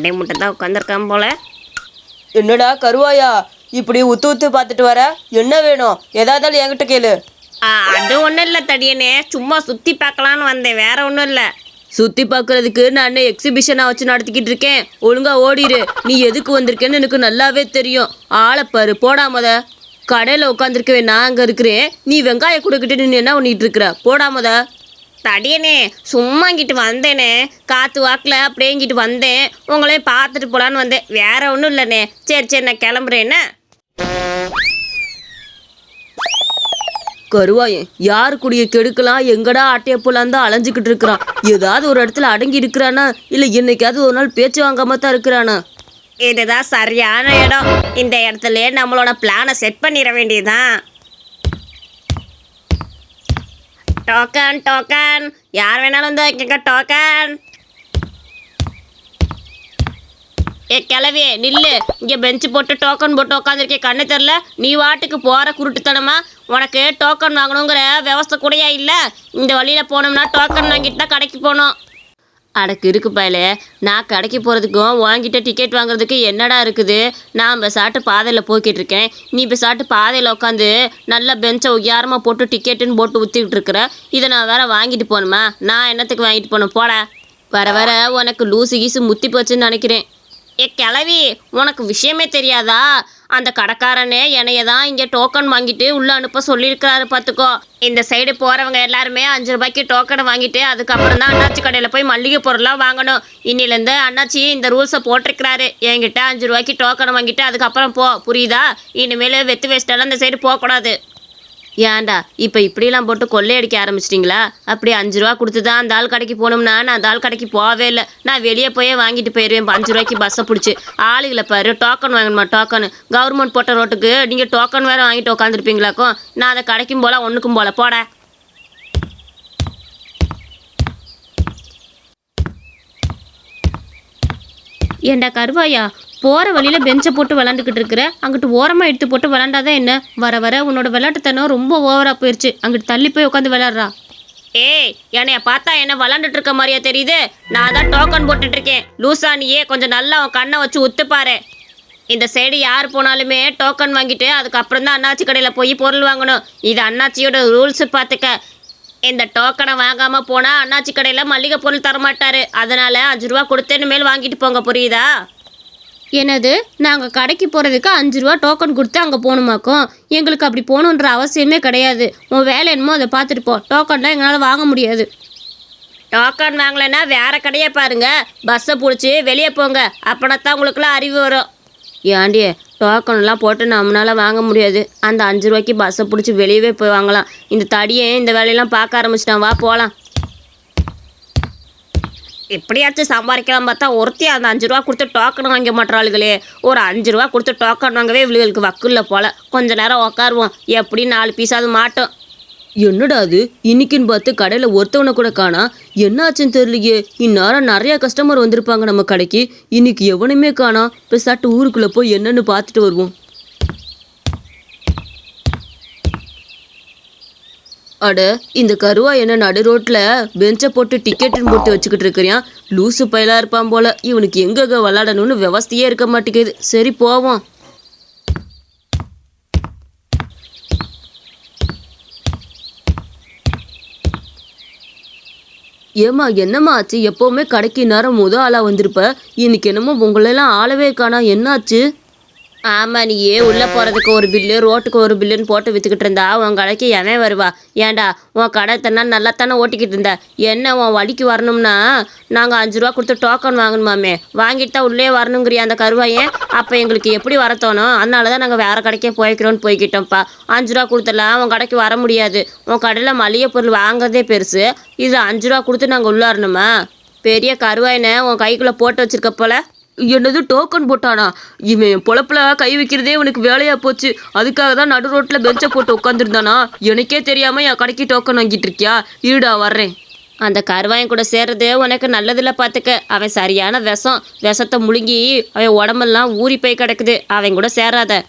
மண்டை முட்டை தான் உட்காந்துருக்கான் போல. என்னடா கருவாயா? இப்படி உத்து உத்து பார்த்துட்டு வர? என்ன வேணும்? ஏதாவது என்கிட்ட கேளு. ஆ, அது ஒன்றும் இல்லை தடியனே. சும்மா சுற்றி பார்க்கலான்னு வந்தேன். வேற ஒன்றும் இல்லை. சுத்தி பார்க்கறதுக்கு நான் எக்ஸிபிஷனா வச்சு நடத்திக்கிட்டு இருக்கேன்? ஒழுங்கா ஓடிரு. நீ எதுக்கு வந்திருக்கேன்னு எனக்கு நல்லாவே தெரியும். ஆளை பாரு. போடாமத கடையில் உட்காந்துருக்கவே நான் அங்கே இருக்கிறேன். நீ வெங்காயம் கொடுக்கிட்டு நீ என்ன பண்ணிட்டு இருக்கிற? போடாமத தடியனே சும்மா இங்கிட்டு வந்தேனே. காற்று வாக்கில் அப்படியே இங்கிட்டு வந்தேன். உங்களையும் பார்த்துட்டு போலான்னு வந்தேன். வேற ஒன்றும் இல்லைண்ணே சரி சரி நான் கிளம்புறேன். என்ன? கருவாயன் யாரு குடிய கெடுக்கலாம் எங்கடா ஆட்டைய போலாம் தான் அலைஞ்சுக்கிட்டு இருக்கிறான். ஏதாவது ஒரு இடத்துல அடங்கி இருக்கிறானா? இல்லை என்னைக்காவது ஒரு நாள் பேச்சு வாங்காம தான் இருக்கிறானா? இதுதான் சரியான இடம். இந்த இடத்துல நம்மளோட பிளானை செட் பண்ணிட வேண்டியதுதான். டோக்கன் டோக்கன் யார் வேணாலும் வந்து வைக்கங்க டோக்கன் ஏ கிளவி நில்லு. இங்கே பெஞ்சு போட்டு டோக்கன் போட்டு உட்காந்துருக்கே கண்ணு தெரில நீ வாட்டுக்கு போகிற குருட்டுத்தனமா? உனக்கு டோக்கன் வாங்கணுங்கிற விவஸ்தை கூடயா இல்லை. இந்த வழியில் போனோம்னா டோக்கன் வாங்கிட்டு தான் கடைக்கு போகணும். அடக்கு இருக்கு பயலே நான் கடைக்கு போகிறதுக்கும் உங்ககிட்ட டிக்கெட் வாங்குறதுக்கு என்னடா இருக்குது? நான் சாட்டு பாதையில் போய்கிட்டு இருக்கேன். நீ சாட்டு பாதையில் உட்காந்து நல்ல பெஞ்சை உயாரமாக போட்டு டிக்கெட்டுன்னு போட்டு ஊற்றிக்கிட்டு இருக்கிற இதை நான் வேற வாங்கிட்டு போகணுமா? நான் என்னத்துக்கு வாங்கிட்டு போகணும்? போட. வர வர உனக்கு லூசு கீசு முத்தி போச்சுன்னு நினைக்கிறேன். ஏ கிளவி உனக்கு விஷயமே தெரியாதா? அந்த கடைக்காரனே என்னைய தான் இங்கே டோக்கன் வாங்கிட்டு உள்ளே அனுப்ப சொல்லியிருக்கிறாரு பார்த்துக்கோ இந்த சைடு போகிறவங்க எல்லாருமே அஞ்சு ரூபாய்க்கு டோக்கனை வாங்கிட்டு அதுக்கப்புறம் தான் அண்ணாச்சி கடையில் போய் மல்லிகை பொருளாக வாங்கணும். இன்னிலேருந்து அண்ணாச்சி இந்த ரூல்ஸை போட்டிருக்கிறாரு. என்கிட்ட அஞ்சு ரூபாய்க்கு டோக்கனை வாங்கிட்டு அதுக்கப்புறம் போ. புரியுதா? இனிமேல் வெத்து வேஸ்டெல்லாம் இந்த சைடு போகக்கூடாது. ஏன்டா இப்போ இப்படிலாம் போட்டு கொள்ளையடிக்க ஆரம்பிச்சிட்டிங்களா? அப்படி அஞ்சு ரூபா கொடுத்து தான் அந்த ஆள் கடைக்கு போகணும்னா நான் அந்த ஆள் கடைக்கு போகவே இல்லை. நான் வெளியே போயே வாங்கிட்டு போயிடுவேன் அஞ்சு ரூபாய்க்கு பஸ்ஸை பிடிச்சி. ஆளுகளை பாரு டோக்கன் வாங்கணுமா டோக்கன் கவர்மெண்ட் போட்ட ரோட்டுக்கு நீங்கள் டோக்கன் வேறு வாங்கிட்டு உட்காந்துருப்பீங்களாக்கும் நான் அதை கடைக்கும் போல ஒன்றுக்கும் போல. போட. ஏண்டா கருவாயா? போகிற வழியில் பெஞ்சை போட்டு விளாண்டுக்கிட்டு இருக்கிற? அங்கிட்டு ஓரமாக எடுத்து போட்டு விளாண்டாதான் என்ன? வர வர உன்னோட விளையாட்டுத்தனம் ரொம்ப ஓவராக போயிடுச்சு அங்கிட்டு தள்ளி போய் உட்காந்து விளாட்றா ஏய் என்னைய பார்த்தா என்ன விளாண்டுட்டு இருக்க மாதிரியா தெரியுது? நான் தான் டோக்கன் போட்டுட்டு இருக்கேன். லூசா நீயே கொஞ்சம் நல்லா உன் கண்ணை வச்சு உத்து இந்த சைடு யார் போனாலுமே டோக்கன் வாங்கிட்டு அதுக்கப்புறம் தான் அண்ணாச்சி கடையில் போய் பொருள் வாங்கணும். இது அண்ணாச்சியோட ரூல்ஸு பார்த்துக்க இந்த டோக்கனை வாங்காமல் போனால் அண்ணாச்சி கடையில் மல்லிகை பொருள் தரமாட்டாரு. அதனால அஞ்சு ரூபா கொடுத்தேன்னு மேல் வாங்கிட்டு போங்க புரியுதா? என்னது? நாங்கள் கடைக்கு போகிறதுக்கு அஞ்சு ரூபா டோக்கன் கொடுத்து அங்கே போகணுமாக்கும்? எங்களுக்கு அப்படி போகணுன்ற அவசியமே கிடையாது. உன் வேலை என்னமோ அதை பார்த்துட்டு போ. டோக்கன்லாம் எங்களால் வாங்க முடியாது. டோக்கன் வாங்கலைன்னா வேற கடையை பாருங்க. பஸ்ஸை பிடிச்சி வெளியே போங்க. அப்பனா தான் உங்களுக்குலாம் அறிவு வரும். ஏண்டி டோக்கன்லாம் போட்டு நம்மளால் வாங்க முடியாது. அந்த அஞ்சு ரூபாய்க்கு பஸ்ஸை பிடிச்சி வெளியவே போய் வாங்கலாம். இந்த தடியை இந்த வேலையெல்லாம் பார்க்க ஆரம்பிச்சிட்டான். வா போகலாம் எப்படியாச்சும் சம்பாதிக்கலாம் பார்த்தா ஒருத்தி அந்த அஞ்சு ரூபா கொடுத்து டோக்கன் வாங்க மாட்டாளுகளே ஒரு அஞ்சு ரூபா கொடுத்து டோக்கன் வாங்கவே இவளுகளுக்கு வக்குல்ல போல. கொஞ்ச நேரம் உக்காருவோம். எப்படி நாலு பீஸாவது மாட்டோம். என்னடா அது? இன்னைக்குன்னு பார்த்து கடையில் ஒருத்தவனை கூட காணா? என்னாச்சுன்னு தெரியலையே. இந்நேரம் நிறையா கஸ்டமர் வந்திருப்பாங்க நம்ம கடைக்கு. இன்னைக்கு எவனுமே காணா. பெசாட்டு ஊருக்குள்ளே போய் என்னன்னு பார்த்துட்டு வருவோம். அட இந்த கருவா என்ன நடு ரோட்டில் பெஞ்சை போட்டு டிக்கெட்டுன்னு போட்டு வச்சுக்கிட்டு இருக்கிறியான் லூசு பயலாக இருப்பான் போல. இவனுக்கு எங்கெங்கே விளாடணும்னு விவஸ்தையே இருக்க மாட்டேங்குது. சரி போவோம். ஏம்மா என்னம்மா ஆச்சு? எப்போவுமே கடைக்கு நேரம் முத ஆளாக வந்திருப்ப. இன்னைக்கு என்னமோ உங்களெல்லாம் ஆளவே காணா. என்னாச்சு? ஆமாம் நீயே உள்ளே போகிறதுக்கு ஒரு பில்லு ரோட்டுக்கு ஒரு பில்லுன்னு போட்டு விற்றுக்கிட்டு இருந்தா உன் கடைக்கு எவன் வருவா? ஏன்டா உன் கடை தன்னா நல்லா தானே ஓட்டிக்கிட்டு இருந்த? என்ன உன் வழிக்கு வரணும்னா நாங்கள் அஞ்சு ரூபா கொடுத்து டோக்கன் வாங்கணுமாமே? வாங்கிட்டு தான் உள்ளே வரணுங்கிறியா அந்த கருவாயன்? அப்போ எங்களுக்கு எப்படி வர தோணும்? அதனால தான் நாங்கள் வேறு கடைக்கே போய்க்கிறோன்னு போய்கிட்டோம்ப்பா அஞ்சு ரூபா கொடுத்துலாம் உன் கடைக்கு வர முடியாது. உன் கடையில் மளிகை பொருள் வாங்குறதே பெருசு. இதில் அஞ்சு ரூபா கொடுத்து நாங்கள் உள்ளாரணுமா பெரிய கருவாயினை உன் கைக்குள்ளே போட்டு வச்சிருக்க போல. என்னது டோக்கன் போட்டானா? இவன் பொழப்புல கை வைக்கிறதே உனக்கு வேலையாக போச்சு. அதுக்காக தான் நடு ரோட்டில் பெஞ்சை போட்டு உட்காந்துருந்தானா எனக்கே தெரியாமல் என் கடைக்கு டோக்கன் வாங்கிட்டு இருக்கியா? ஈடா வர்றேன். அந்த கருவாயன் கூட சேர்றது உனக்கு நல்லதில்ல பார்த்துக்க அவன் சரியான விஷம். விஷத்தை முழுங்கி அவன் உடம்பெல்லாம் ஊறி போய் கிடக்குது. அவன் கூட சேராத.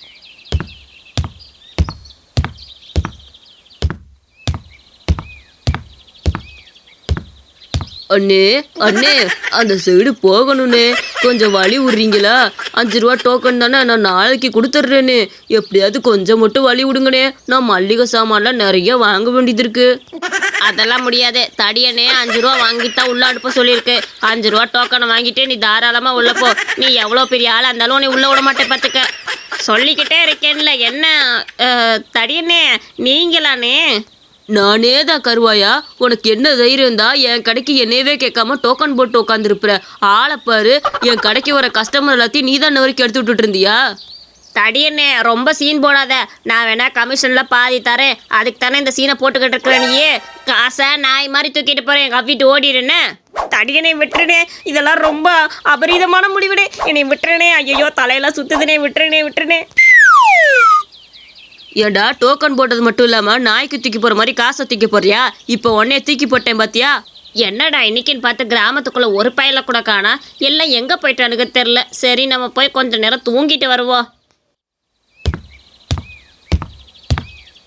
அண்ணே அண்ணே அந்த சைடு போகணும்னே. கொஞ்சம் வழி விடுறீங்களா? அஞ்சு ரூபா டோக்கன் தானே நான் நாளைக்கு கொடுத்துட்றேன்னு எப்படியாவது கொஞ்சம் மட்டும் வழி விடுங்கண்ணே நான் மல்லிகை சாமான்லாம் நிறைய வாங்க வேண்டியது இருக்கு. அதெல்லாம் முடியாது. தடியனே அஞ்சு ரூபா வாங்கிட்டு தான் உள்ள அனுப்ப சொல்லியிருக்கு. அஞ்சு ரூபா டோக்கனை வாங்கிட்டு நீ தாராளமாக உள்ள போ. நீ எவ்வளோ பெரிய ஆளாக இருந்தாலும் நீ உள்ள விட மாட்டேன் பார்த்துக்க சொல்லிக்கிட்டே இருக்கேன்ல. என்ன தடியண்ணே தடியனே நீங்களானே? நானே தான் கருவாயா? உனக்கு என்ன தைரியம் தான் என் கடைக்கு என்னையவே கேட்காம டோக்கன் போட்டு உட்காந்துருப்புற ஆளைப்பாரு என் கடைக்கு வர கஸ்டமர் எல்லாத்தையும் நீ தான் வரைக்கும் எடுத்து விட்டுட்டு இருந்தியா? தடியண்ணே ரொம்ப சீன் போடாத. நான் வேணா கமிஷன்ல பாதி தரேன். அதுக்கு தானே இந்த சீனை போட்டுக்கிட்டு இருக்கிறேன் காசை நாய் மாதிரி தூக்கிட்டு போறேன். எங்க அப்பிட்டு ஓடிடுனே தடியனை விட்டுருனே. இதெல்லாம் ரொம்ப அபரீதமான முடிவுடே என்னை விட்டுறனே ஐயோ தலையெல்லாம் சுத்துதுனே. விட்டுறனே விட்டுறனே ஏடா டோக்கன் போட்டது மட்டும் இல்லாமல் நாய்க்கு தூக்கி போகிற மாதிரி காசை தூக்கி போறியா இப்போ உடனே தூக்கி போட்டேன் பாத்தியா? என்னடா இன்னைக்குன்னு பார்த்து கிராமத்துக்குள்ள ஒரு பயல கூட காணா எல்லாம் எங்கே போயிட்டானுங்க தெரில சரி நம்ம போய் கொஞ்சம் நேரம் தூங்கிட்டு வருவோம்.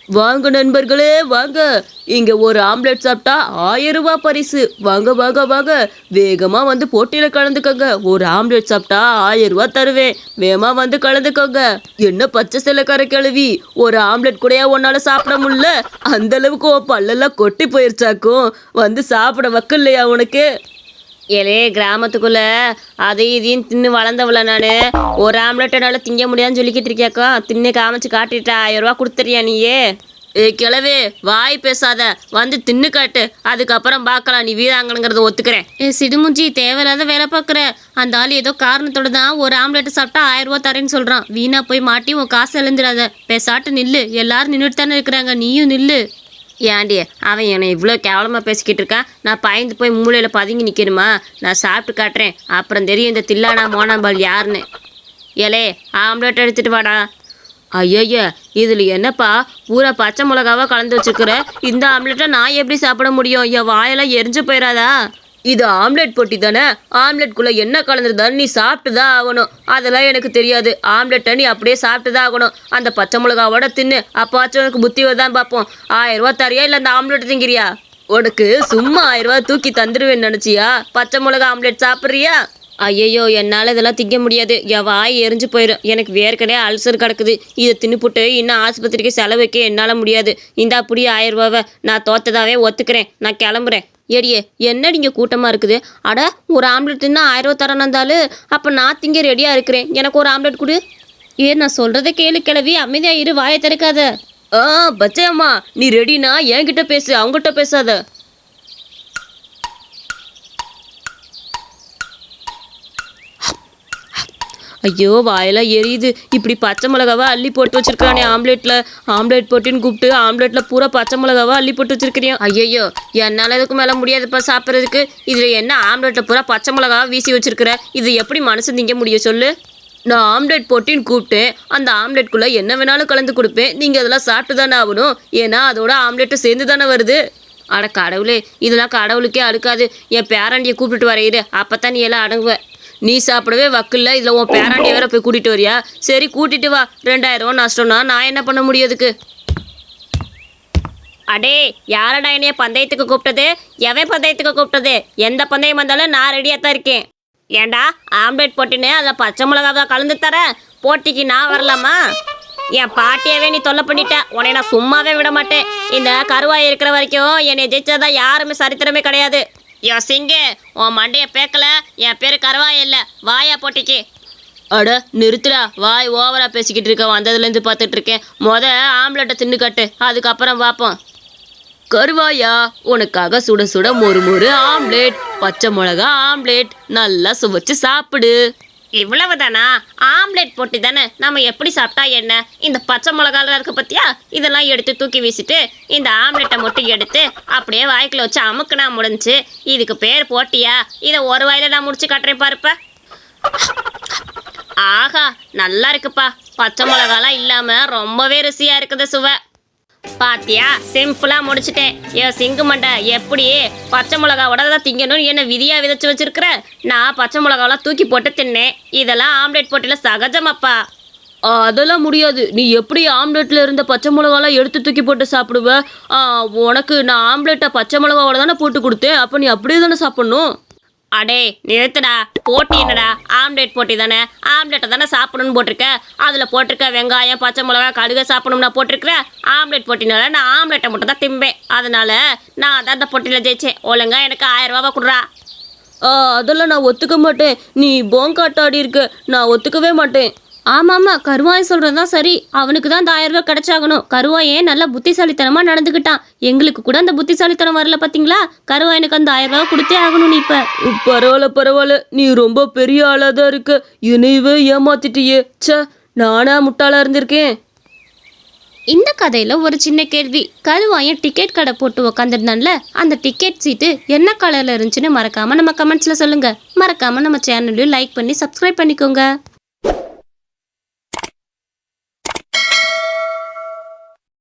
வாங்க நண்பர்களே வாங்க. இங்க ஒரு ஆம்லெட் சாப்பிட்டா ஆயிரம் ரூபாய் பரிசு. வாங்க வாங்க வாங்க. வேகமா வந்து போட்டியில கலந்துக்கோங்க. ஒரு ஆம்லெட் சாப்பிட்டா ஆயிரம் ரூபாய் தருவேன். வேகமா வந்து கலந்துக்கோங்க. என்ன பச்சை சிலக்கார கிழவி ஒரு ஆம்லெட் கூடயா உன்னால சாப்பிட முடியல? அந்த அளவுக்கு உன் பல்லெல்லாம் கொட்டி போயிருச்சாக்கும். வந்து சாப்பிட வக்கு இல்லையா உனக்கு? ஏலே கிராமத்துக்குள்ள அதையும் இதையும் தின்னு வளர்ந்தவள நான். ஒரு ஆம்லெட் என்னால் திங்க முடியாதுன்னு சொல்லிக்கிட்டு இருக்கியாக்கா. தின்னு காமிச்சு காட்டிட்டா ஆயிரம் ரூபா கொடுத்துறியா நீயே? ஏ கிழவே வாய் பேசாத. வந்து தின்னு காட்டு. அதுக்கப்புறம் பார்க்கலாம். நீ வீராங்கனுங்கிறத ஒத்துக்கிறேன். ஏ சிடுமுஞ்சி தேவையில்லாத வேலை பார்க்குற. அந்த ஆள் ஏதோ காரணத்தோட தான் ஒரு ஆம்லெட் சாப்பிட்டா ஆயிரம் ரூபா தரேன்னு சொல்கிறான் வீணா போய் மாட்டி உன் காசு எழுந்துடாத பேசாட்டு நில்லு. எல்லாரும் நின்றுட்டு தானே இருக்கிறாங்க. நீயும் நில்லு. ஏண்டி அவன் என்னை இவ்வளோ கேவலமாக பேசிக்கிட்டு இருக்கான் நான் பயந்து போய் மூலையில் பதுங்கி நிற்கணுமா நான் சாப்பிட்டு காட்டுறேன். அப்புறம் தெரியும் இந்த தில்லானா மோனாம்பால் யாருன்னு. ஏலே ஆம்லெட் எடுத்துட்டு வாடா. ஐயய்ய இதில் என்னப்பா? பூரா பச்சை மிளகாவாக கலந்து வச்சுருக்குற? இந்த ஆம்லெட்டை நான் எப்படி சாப்பிட முடியும்? என் வாயெல்லாம் எரிஞ்சு போயிடாதா இது ஆம்லெட் பொட்டி தானே? ஆம்லெட்குள்ளே என்ன கலந்துருந்தாலும் நீ சாப்பிட்டு தான் ஆகணும். அதெல்லாம் எனக்கு தெரியாது. ஆம்லெட்டை நீ அப்படியே சாப்பிட்டு தான் ஆகணும். அந்த பச்சை மிளகாவோட தின்னு அப்பாச்சும் உனக்கு புத்தி தான் பார்ப்போம். ஆயிரரூவா தரியா இல்லை அந்த ஆம்லெட் திங்கிறியா? உனக்கு சும்மா ஆயிரம் ரூபா தூக்கி தந்துடுவேன்னு நினச்சியா? பச்சை மிளகா ஆம்லெட் சாப்பிட்றியா? ஐயையோ என்னால் இதெல்லாம் திங்க முடியாது. என் வாய் எரிஞ்சு போயிடும் எனக்கு வேர்க்கனே அல்சர் கிடக்குது. இதை தின்னுப்புட்டு இன்னும் ஆஸ்பத்திரிக்கு செலவுக்கே என்னால் முடியாது. இந்தா புடி ஆயிரரூவாவை நான் தோத்ததாவே ஒத்துக்கிறேன். நான் கிளம்புறேன். ஏடியே என்னடி இங்கே கூட்டமாக இருக்குது? அட ஒரு ஆம்லெட் தின்னா ஆயிரம் ரூபா தரணும் இருந்தாலும் அப்போ நான் திங்க ரெடியாக இருக்கிறேன். எனக்கு ஒரு ஆம்லெட் கொடு. ஏ நான் சொல்கிறத கேளு கிளவி அமைதியாக இரு வாயை திறக்காத. ஆ பச்சையம்மா நீ ரெடினா என்கிட்ட பேசு அவங்ககிட்ட பேசாத. ஐயோ வாயெல்லாம் எரியுது. இப்படி பச்சை மிளகாவா அள்ளி போட்டு வச்சிருக்கானே ஆம்லேட்டில் ஆம்லேட் போட்டுன்னு கூப்பிட்டு ஆம்லேட்டில் பூரா பச்சை மிளகாவா அள்ளி போட்டு வச்சிருக்கிறியா ஐயோ என்னால் இதுக்கு மேலே முடியாதுப்பா சாப்பிட்றதுக்கு. இதில் என்ன ஆம்லேட்டில் பூரா பச்சை மிளகாவா வீசி வச்சிருக்கிற? இது எப்படி மனசு திங்க முடியும் சொல்லு. நான் ஆம்லெட் போட்டின்னு கூப்பிட்டேன். அந்த ஆம்லெட்குள்ளே என்ன வேணாலும் கலந்து கொடுப்பேன். நீங்கள் அதெல்லாம் சாப்பிட்டு தானே ஆகணும். ஏன்னா அதோட ஆம்லெட்டு சேர்ந்து தானே வருது. அட கடவுளே இதெல்லாம் கடவுளுக்கே அடுக்காது. என் பேரண்டியை கூப்பிட்டுட்டு வரையிரு. அப்போ தான் நீ எல்லாம் அடங்குவ. நீ சாப்பிடவே வக்கில்ல இதில் உன் பேராண்டி வேற போய் கூட்டிகிட்டு வரியா? சரி கூட்டிட்டு வா. ரெண்டாயிரம் ரூபா நஷ்டம்னா நான் என்ன பண்ண முடியாதுக்கு அடே யாரடா என்னைய பந்தயத்துக்கு கூப்பிட்டது? எவன் பந்தயத்துக்கு கூப்பிட்டது? எந்த பந்தயம் வந்தாலும் நான் ரெடியாக தான் இருக்கேன். ஏண்டா ஆம்லேட் போட்டின்னு அதில் பச்சை மிளகாவை கலந்து தரேன் போட்டிக்கு நான் வரலாமா? என் பாட்டியவே நீ தொல்லை பண்ணிட்ட. உன்னை நான் சும்மாவே விட மாட்டேன். இந்த கருவாய் இருக்கிற வரைக்கும் என்னை ஜெயிச்சதா யாருமே சரித்திரமே கிடையாது. யோ சிங்கு உன் மண்டைய பேக்கல என் பேர் கருவாய் இல்லை வாயா போட்டிக்கு. அட நிறுத்துடா. வாய் ஓவரா பேசிக்கிட்டு இருக்க வந்ததுலேருந்து பார்த்துட்டு இருக்கேன். மொத ஆம்லெட்டை தின்னு கட்டு அதுக்கப்புறம் பார்ப்போம் கருவாயா உனக்காக சுட சுட மொறு மொறு ஆம்லேட் பச்சை மிளகா ஆம்லேட் நல்லா சுவைச்சு சாப்பிடு. இவ்வளவுதானா? ஆம்லெட் போட்டு தானே நம்ம எப்படி சாப்பிட்டா என்ன? இந்த பச்சை மிளகாலாம் இருக்கு பத்தியா? இதெல்லாம் எடுத்து தூக்கி வீசிட்டு இந்த ஆம்லெட்டை மட்டும் எடுத்து அப்படியே வாய்க்குள்ள வச்சு அமுக்குனா முடிஞ்சுச்சு இதுக்கு பேர் போட்டியா? இதை ஒரு வாயில நான் முடிச்சு காட்டுறேன் பாருப்ப. ஆஹா நல்லா இருக்குப்பா. பச்சை மிளகாலாம் இல்லாம ரொம்பவே ருசியா இருக்குது சுவை. பாத்தியா? சிம்பிளா முடிச்சிட்டேன். ஏ சிங்கு மண்டை எப்படி? பச்சை மிளகாவோட தான் திங்கணும்னு என்ன விதியா விதைச்சு வச்சிருக்கிற? நான் பச்சை மிளகாவெல்லாம் தூக்கி போட்டு தின்னேன். இதெல்லாம் ஆம்லெட் போட்டில சகஜமாப்பா. அதெல்லாம் முடியாது. நீ எப்படி ஆம்லெட்டில் இருந்த பச்சை மிளகாலாம் எடுத்து தூக்கி போட்டு சாப்பிடுவ? உனக்கு நான் ஆம்லெட்டை பச்சை மிளகாவோட தானே போட்டு கொடுத்தேன். அப்போ நீ அப்படியே தானே சாப்பிட்ணும்? அடே நிறுத்துடா. போட்டி என்னடா? ஆம்லேட் போட்டி தானே? ஆம்லேட்டை தானே சாப்பிடணும்னு போட்டிருக்க? அதில் போட்டிருக்க வெங்காயம் பச்சை மிளகா கடுகு சாப்பிடணும்னா போட்டிருக்கிறேன் ஆம்லேட் போட்டினால நான் ஆம்லேட்டை மட்டும் தான் திம்பேன். அதனால நான் தான் அந்த போட்டியில் ஜெயிச்சேன். ஒழுங்கா எனக்கு ஆயிரம் ரூபாவை கொடுறா. அதெல்லாம் நான் ஒத்துக்க மாட்டேன். நீ போங்காட்டாடி இருக்க. நான் ஒத்துக்கவே மாட்டேன். ஆமாம் ஆமாம் கருவாயன் சொல்கிறது தான் சரி. அவனுக்கு தான் அந்த ஆயிரம் ரூபாய் கிடைச்சாகணும். கருவாயன் நல்லா புத்திசாலித்தனமாக நடந்துக்கிட்டான்? எங்களுக்கு கூட அந்த புத்திசாலித்தனம் வரல பார்த்தீங்களா கருவாயனுக்கு அந்த ஆயிரம் ரூபாய் கொடுத்தே ஆகணும் நீ இப்போ. பரவாயில்ல பரவாயில்ல. நீ ரொம்ப பெரிய ஆளாக தான் இருக்க. என்னையவே ஏமாத்திட்டியே. ச்சே நானா முட்டாளா இருந்திருக்கேன். இந்த கதையில் ஒரு சின்ன கேள்வி. கருவாயன் டிக்கெட் கடை போட்டு உக்காந்துருந்தான்ல? அந்த டிக்கெட் சீட்டு என்ன கலரில் இருந்துச்சுன்னு மறக்காமல் நம்ம கமெண்ட்ஸில் சொல்லுங்கள் மறக்காமல் நம்ம சேனலையும் லைக் பண்ணி சப்ஸ்கிரைப் பண்ணிக்கோங்க.